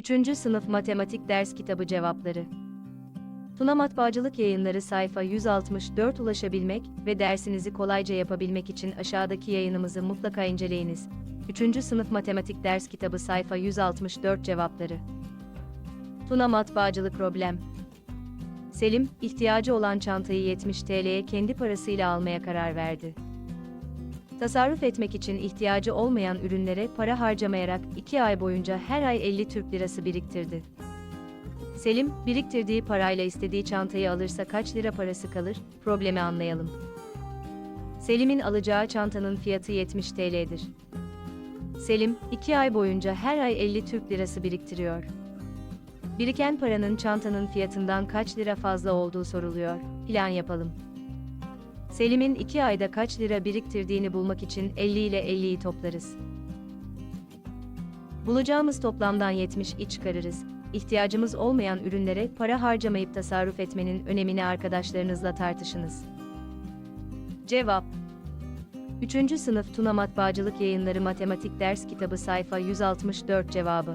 3. Sınıf Matematik Ders Kitabı Cevapları Tuna Matbaacılık Yayınları sayfa 164 ulaşabilmek ve dersinizi kolayca yapabilmek için aşağıdaki yayınımızı mutlaka inceleyiniz. 3. Sınıf Matematik Ders Kitabı sayfa 164 cevapları Tuna Matbaacılık Problem Selim, ihtiyacı olan çantayı 70 TL'ye kendi parasıyla almaya karar verdi. Tasarruf etmek için ihtiyacı olmayan ürünlere para harcamayarak 2 ay boyunca her ay 50 Türk Lirası biriktirdi. Selim, biriktirdiği parayla istediği çantayı alırsa kaç lira parası kalır? Problemi anlayalım. Selim'in alacağı çantanın fiyatı 70 TL'dir. Selim, 2 ay boyunca her ay 50 Türk Lirası biriktiriyor. Biriken paranın çantanın fiyatından kaç lira fazla olduğu soruluyor. Plan yapalım. Selim'in 2 ayda kaç lira biriktirdiğini bulmak için 50 ile 50'yi toplarız. Bulacağımız toplamdan 70'i çıkarırız. İhtiyacımız olmayan ürünlere para harcamayıp tasarruf etmenin önemini arkadaşlarınızla tartışınız. Cevap 3. Sınıf Tuna Matbaacılık Yayınları Matematik Ders Kitabı sayfa 164 cevabı